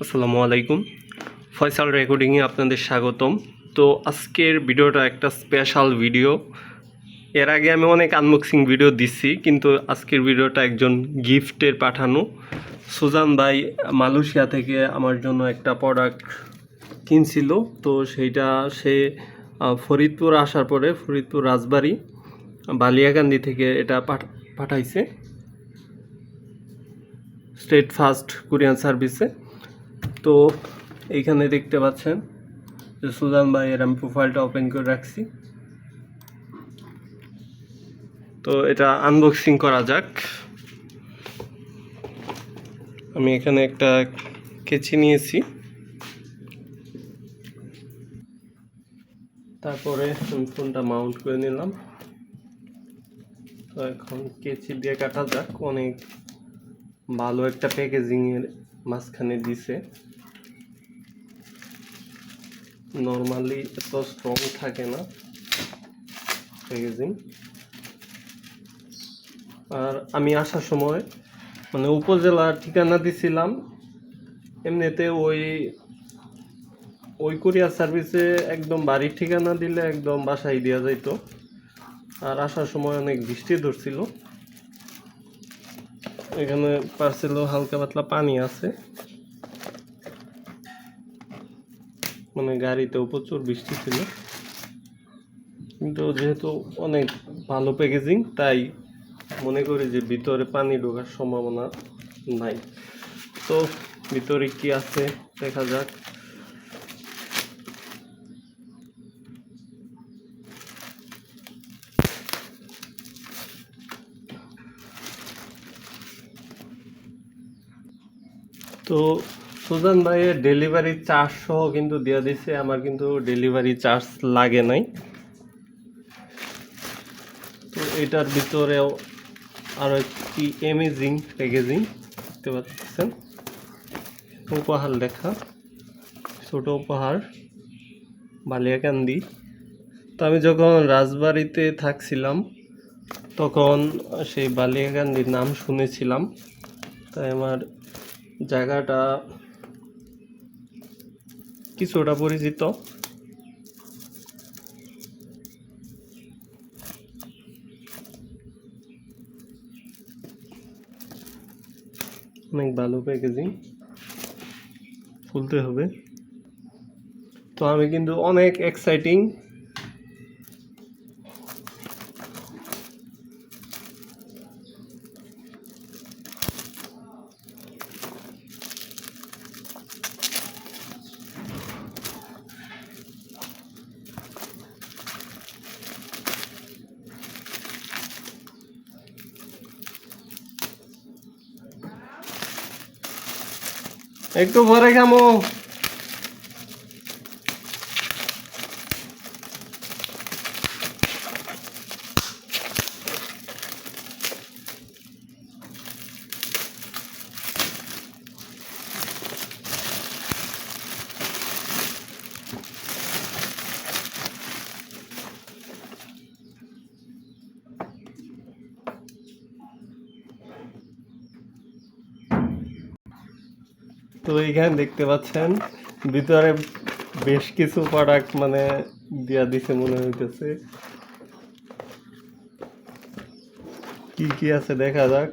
আসসালামু আলাইকুম। ফয়সাল রেকর্ডিংয়ে আপনাদের স্বাগতম। তো আজকের ভিডিওটা একটা স্পেশাল ভিডিও এর আগে আমি অনেক আনবক্সিং ভিডিও দিচ্ছি কিন্তু আজকের ভিডিওটা একজন গিফটের পাঠানো। সুজান ভাই মালয়েশিয়া থেকে আমার জন্য একটা প্রোডাক্ট কিনছিল। তো সেইটা সে ফরিদপুর আসার পরে ফরিদপুর রাজবাড়ি, বালিয়াকান্দি থেকে এটা পাঠ- পাঠাইছে। স্টেট ফাস্ট কুরিয়ান সার্ভিসে তো এইখানে দেখতে পাচ্ছেন যে সুজান ভাইয়ের আমি প্রোফাইলটা ওপেন করে রাখছি। তো এটা আনবক্সিং করা যাক। আমি এখানে একটা কেচি নিয়েছি। তারপরে আমি ফোনটা মাউন্ট করে নিলাম। তো এখন কেচি দিয়ে কাটা যাক। অনেক ভালো একটা প্যাকেজিংয়ের মাঝখানে দিছে। নর্মালি এত স্ট্রং থাকে না। প্যাকেজিং আর আমি আসার সময় মানে উপজেলার ঠিকানা দিছিলাম। এমনিতে ওই ওই কুরিয়ার সার্ভিসে একদম বাড়ির ঠিকানা দিলে একদম বাসায় দেওয়া যাইতো। আর আসার সময় অনেক বৃষ্টি ধরছিল। এখানে পার্সেলও হালকা পাতলা পানি আছে। মানে গাড়িতেও প্রচুর বৃষ্টি ছিল। কিন্তু যেহেতু অনেক ভালো প্যাকেজিং তাই মনে করি যে ভিতরে পানি ঢোকার সম্ভাবনা নাই। তো ভিতরে কি আছে দেখা যাক। তো সুজান ভাইয়ের ডেলিভারি চার্জ সহ কিন্তু দিয়ে দিছে। আমার কিন্তু ডেলিভারি চার্জ লাগে নাই। তো এটার ভিতরেও আরও একটি অ্যামেজিং প্যাকেজিং দেখতে পাচ্ছেন। উপহার লেখা, ছোট উপহার বালিয়াকান্দি তো আমি যখন রাজবাড়িতে থাকছিলাম, তখন সেই বালিয়াকান্দির নাম শুনেছিলাম। তাই আমার জায়গাটা কিছুটা পরিচিত। অনেক ভালো প্যাকেজিং খুলতে হবে। তো আমি কিন্তু অনেক এক্সাইটিং একটু পরে খামো। তো এইখানে দেখতে পাচ্ছেন, ভিতরে বেশ কিছু প্রোডাক্ট মানে দিয়া দিছে মনে হইতেছে। কি কি আছে দেখা যাক।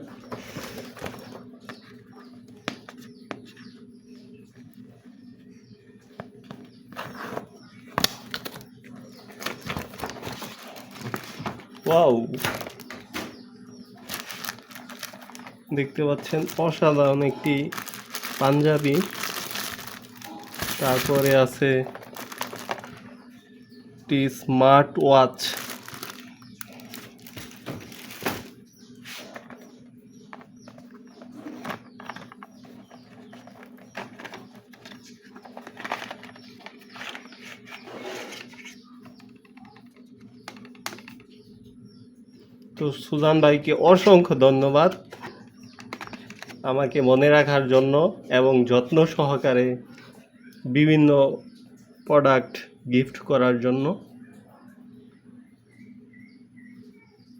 দেখতে পাচ্ছেন, অসাধারণ একটি পাঞ্জাবি। তারপরে আছে একটি স্মার্ট ওয়াচ। তো সুজান ভাইকে অসংখ্য ধন্যবাদ। আমাকে মনে রাখার জন্য এবং যত্ন সহকারে বিভিন্ন প্রোডাক্ট গিফট করার জন্য